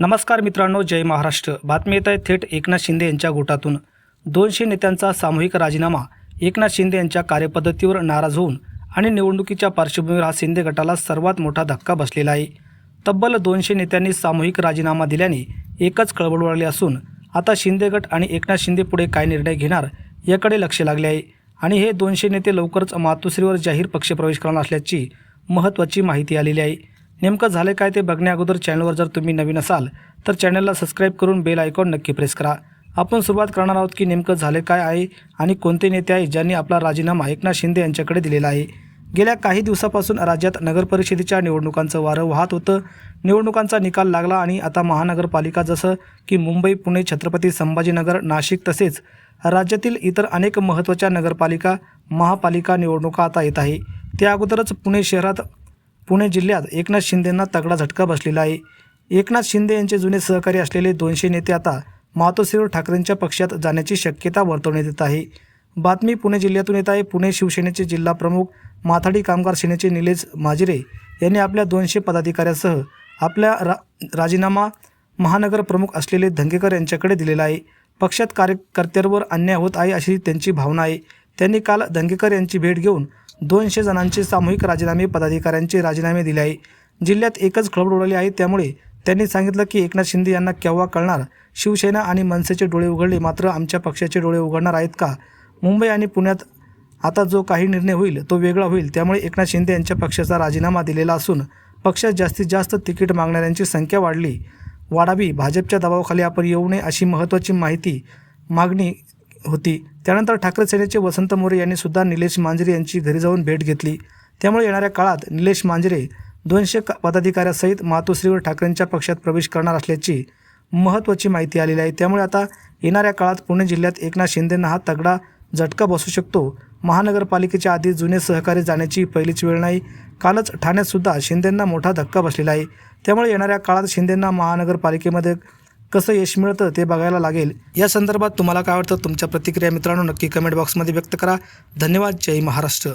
नमस्कार मित्रांनो जय महाराष्ट्र. बातमी येत आहे थेट एकनाथ शिंदे यांच्या गोटातून. दोनशे नेत्यांचा सामूहिक राजीनामा एकनाथ शिंदे यांच्या कार्यपद्धतीवर नाराज होऊन आणि निवडणुकीच्या पार्श्वभूमीवर हा शिंदे गटाला सर्वात मोठा धक्का बसलेला आहे. तब्बल दोनशे नेत्यांनी सामूहिक राजीनामा दिल्याने एकच खळबळ उडाली असून आता शिंदे गट आणि एकनाथ शिंदे पुढे काय निर्णय घेणार याकडे लक्ष लागले आहे. आणि हे दोनशे नेते लवकरच मातोश्रीवर जाहीर पक्षप्रवेश करणार असल्याची महत्त्वाची माहिती आलेली आहे. नेमकं झालं काय ते बघण्या अगोदर चॅनलवर जर तुम्ही नवीन असाल तर चॅनलला सबस्क्राईब करून बेल आयकॉन नक्की प्रेस करा. आपण सुरुवात करणार आहोत की नेमकं झाले काय आहे आणि कोणते नेते आहे ज्यांनी आपला राजीनामा एकनाथ शिंदे यांच्याकडे दिलेला आहे. गेल्या काही दिवसापासून राज्यात नगरपरिषदेच्या निवडणुकांचं वारं वाहत होतं. निवडणुकांचा निकाल लागला आणि आता महानगरपालिका जसं की मुंबई पुणे छत्रपती संभाजीनगर नाशिक तसेच राज्यातील इतर अनेक महत्त्वाच्या नगरपालिका महापालिका निवडणुका आता येत आहे. त्या अगोदरच पुणे शहरात पुणे जिल्ह्यात एकनाथ शिंदेंना तगडा झटका बसलेला आहे. एकनाथ शिंदे यांचे जुने सहकारी असलेले दोनशे नेते आता मातोश्रीवर ठाकरेंच्या पक्षात जाण्याची शक्यता वर्तवण्यात येत आहे. बातमी पुणे जिल्ह्यातून येत आहे. पुणे शिवसेनेचे जिल्हा प्रमुख माथाडी कामगार सेनेचे निलेश माजिरे यांनी आपल्या दोनशे पदाधिकाऱ्यासह आपल्या रा राजीनामा महानगर प्रमुख असलेले धंगेकर यांच्याकडे दिलेला आहे. पक्षात कार्यकर्त्यांवर अन्याय होत आहे अशी त्यांची भावना आहे. त्यांनी काल धंगेकर यांची भेट घेऊन दोनशे जणांचे सामूहिक राजीनामे पदाधिकाऱ्यांचे राजीनामे दिले आहे. जिल्ह्यात एकच खळबळ उडाली आहे त्यामुळे त्यांनी सांगितलं की एकनाथ शिंदे यांना केव्हा कळणार? शिवसेना आणि मनसेचे डोळे उघडले मात्र आमच्या पक्षाचे डोळे उघडणार आहेत का? मुंबई आणि पुण्यात आता जो काही निर्णय होईल तो वेगळा होईल. त्यामुळे एकनाथ शिंदे यांच्या पक्षाचा राजीनामा दिलेला असून पक्षात जास्तीत जास्त तिकीट मागणाऱ्यांची संख्या वाढली. वाढावी भाजपच्या दबावाखाली आपण येऊ नये अशी महत्त्वाची माहिती मागणी होती. त्यानंतर ठाकरे सेनेचे वसंत मोरे यांनी सुद्धा निलेश मांजरे यांची घरी जाऊन भेट घेतली. त्यामुळे येणाऱ्या काळात निलेश मांजरे दोनशे पदाधिकाऱ्यासहित मातोश्रीवर ठाकरेंच्या पक्षात प्रवेश करणार असल्याची महत्त्वाची माहिती आलेली आहे. त्यामुळे आता येणाऱ्या काळात पुणे जिल्ह्यात एकनाथ शिंदेंना हा तगडा झटका बसू शकतो. महानगरपालिकेच्या आधी जुने सहकारी जाण्याची पहिलीच वेळ नाही. कालच ठाण्यातसुद्धा शिंदेंना मोठा धक्का बसलेला आहे. त्यामुळे येणाऱ्या काळात शिंदेंना महानगरपालिकेमध्ये कसं यश मिळतं ते बघायला लागेल. या संदर्भात तुम्हाला काय वाटतं? तुमच्या प्रतिक्रिया मित्रांनो नक्की कमेंट बॉक्समध्ये व्यक्त करा. धन्यवाद. जय महाराष्ट्र.